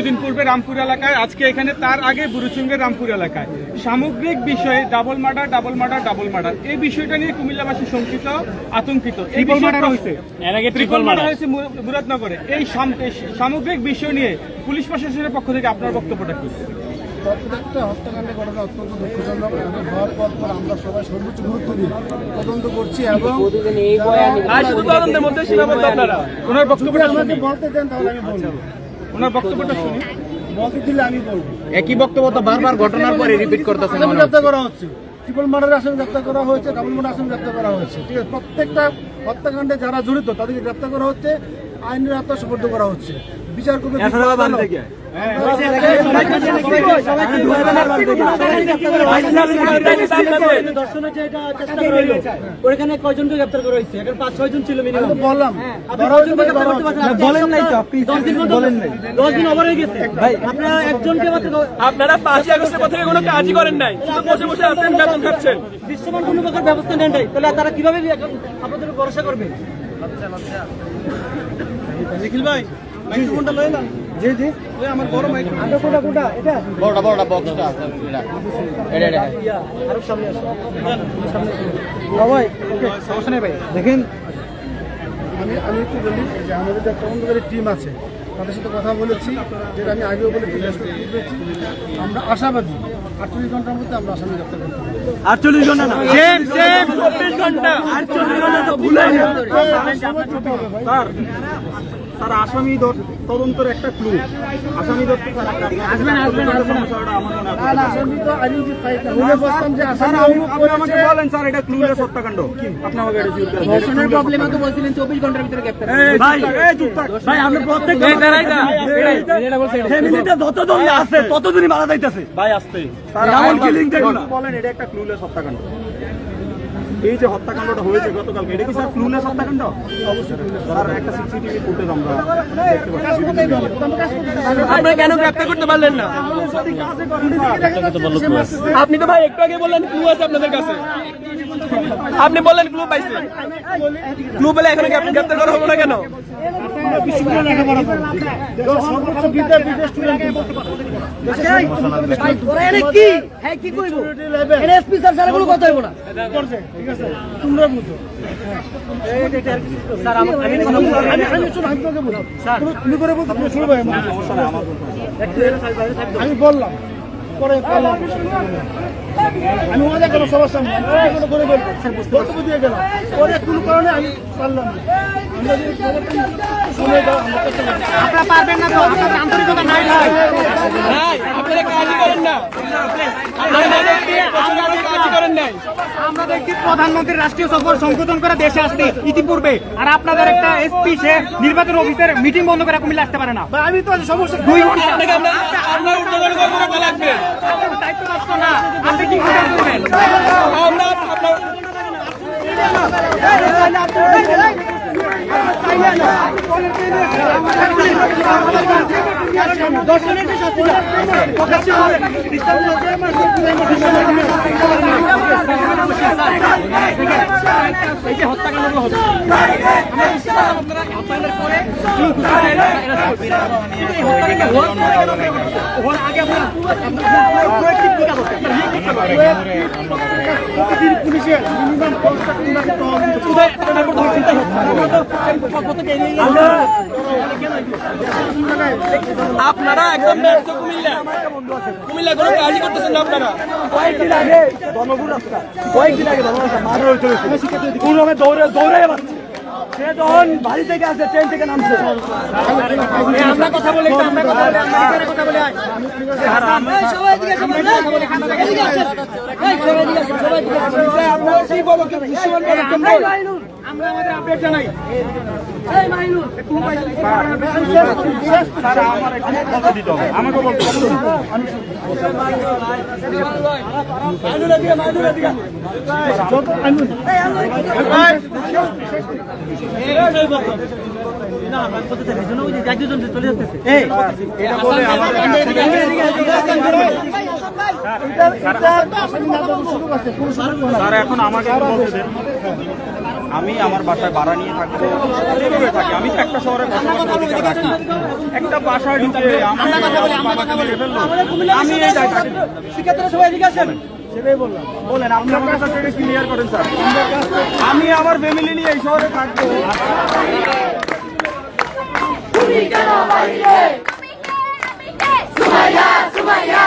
কিছুদিন পূর্বে রামপুর এলাকায় আজকে এখানে তার আগে বুরুচুঙ্গের রামপুর এলাকায়। সামগ্রিক বিষয়ে double murder double murder double murder এই বিষয়টা নিয়ে কুমিল্লাবাসী শঙ্কিত আতঙ্কিত। এই Triple বিষয়টা- হয়েছে। মুরাদনগরে। এই সামগ্রিক বিষয় নিয়ে পুলিশ প্রশাসনের পক্ষ থেকে আপনার বক্তব্যটা কি? প্রত্যেকটা হত্যাকাণ্ডের ঘটনা অত্যন্ত দুঃখজনক। এবং হওয়ার পর পর আমরা সবাই সর্বোচ্চ গুরুত্ব দিই তদন্ত করছি এবং আমাকে বলতে দেন তাহলে আমি বলব। ওনার বক্তব্যটা শুনি। বলতে দিলে আমি বলব। একই বক্তব্য তো বারবার ঘটনার পরে রিপিট করতেছেন আসামি গ্রেপ্তার করা হচ্ছে। ট্রিপল মার্ডারের আসামি গ্রেপ্তার করা হয়েছে ডাবল মার্ডার আসামি গ্রেপ্তার করা হয়েছে। ঠিক আছে প্রত্যেকটা হত্যাকাণ্ডে যারা জড়িত তাদেরকে গ্রেপ্তার করা হচ্ছে আইনের সুপর্দ করা হচ্ছে। বিচার করবে ওখানে কয়জনকে গ্রেপ্তার করা হয়েছে এখন পাঁচ ছয় জন ছিল মিনিমাম বললাম আপনি ধরা হচ্ছে কয়জনকে ধরা গ্রেপ্তার করতে হচ্ছে। পারছেন? বলেন নাই তো আপনি দশ দিন বলেন নাই দশ দিন ওভার হয়ে গেছে আপনারা একজনকে আপনারা পাঁচই আগস্টের পর থেকে কোনো কাজই করেন নাই বসে বসে আছেন বেতন খাচ্ছেন দৃশ্যমান কোনো প্রকার ব্যবস্থা নেন নাই তাহলে তারা কীভাবে আপনাদের ভরসা করবে নিখিল ভাই মাইক্রোফোনটা লয়ে না? জি জি। ওই আমার বড় মাইক্রোফোন। এটা? বড়টা বড়টা বক্সটা আছে এটা। এটা আরও সামনে আসো। সামনে ভাই সমস্যা নেই ভাই। দেখেন। আমি আমি একটু বলি যে আমাদের যে তদন্তকারী টিম আছে তাদের সাথে কথা বলেছি যেটা আমি আগেও বলেছি আমরা আশাবাদী আটচল্লিশ ঘণ্টার মধ্যে আমরা আসামি গ্রেপ্তার করতে আটচল্লিশ ঘণ্টা না? সেম সেম চব্বিশ ঘণ্টা। আটচল্লিশ ঘণ্টা তো ভুলে সময় করতে হবে ভাই স্যার আসামি তদন্তের একটা ক্লু আসামি আমাকে বলেন স্যার এটা ক্লুলেস হত্যাকাণ্ড ততদিনই মারা যাইতেছে। ভাই আসতে। বলেন এটা একটা ক্লুলেস হত্যাকাণ্ড এই যে হত্যাকাণ্ডটা হয়েছে গতকালকে এটা কি স্যার ক্লুলেস হত্যাকাণ্ড? স্যার একটা সিসিটিভি ফুটেজ আমরা দেখতে আপনারা কেন গ্রেপ্তার করতে পারলেন না? আপনি তো ভাই একটু আগে বললেন ক্লু আছে আপনাদের কাছে। আপনি বললেন ক্লু পাইছেন ক্লু পেলে এখন গ্রেপ্তার করা হলো না কেন? হ্যাঁ তোমরা বুঝো আমি বললাম পরে। আমি সবার সামনে আমি ওকে কোনো করে বলব বক্তব্য দিয়ে গেলাম। পরে কোনো কারণে আমি পারলাম আপনারা পারবেন না তো আপনাদের আন্তরিকতা নাই। ভাই আপনারা কাজই করেন না। নাই। আমরা দেখছি রাষ্ট্রীয় সফর সংশোধন করে দেশে আসতে ইতিপূর্বে। আর আপনাদের একটা এসপি সে নির্বাচন অফিসের মিটিং বন্ধ করে কুমিল্লা আসতে পারে না। আমি তো সমস্যা দুই ঘণ্টা আপনাকে আমরা আমরা উদ্বোধন করব লাগবে। হত্যাকাণ্ড হওয়ার পরে আপনারা একদম ব্যর্থ কুমিল্লা। কুমিল্লা কোনো কাজই করতেছেন না আপনারা? কয়েকদিন আগে জনগুণ রাস্তা কয়েকদিন আগে জনগুণ রাস্তা রকমে দৌড়ে দৌড়ে সে তখন বাড়ি থেকে আসছে ট্রেন থেকে নামছে আমরা কথা বলে আমরা কথা বলে আমরা কথা বলে সবাই দিকে সবাই দিকে সবাই দিকে আপনারা কি বলো কি দৃশ্যমান বলো আমরা আমাদের আপডেট জানাই এই মাইনুল আমাকে বলতে হবে। এই এটা বলে আমার স্যার এখন আমাকে বলতে দেন আমি আমার বাসায় ভাড়া নিয়ে থাকব যেভাবে থাকি। আমি তো একটা শহরে রাখি একটা বাসায় ঢুকে আমি এই জায়গায় থাকি। না। শিক্ষার্থীরা সবাই এদিকে আসেন। সেটাই বললাম। বলেন আপনি আমার কাছে এটা ক্লিয়ার করেন স্যার? আমি আমার ফ্যামিলি নিয়ে এই শহরে থাকব। সুমাইয়া সুমাইয়া।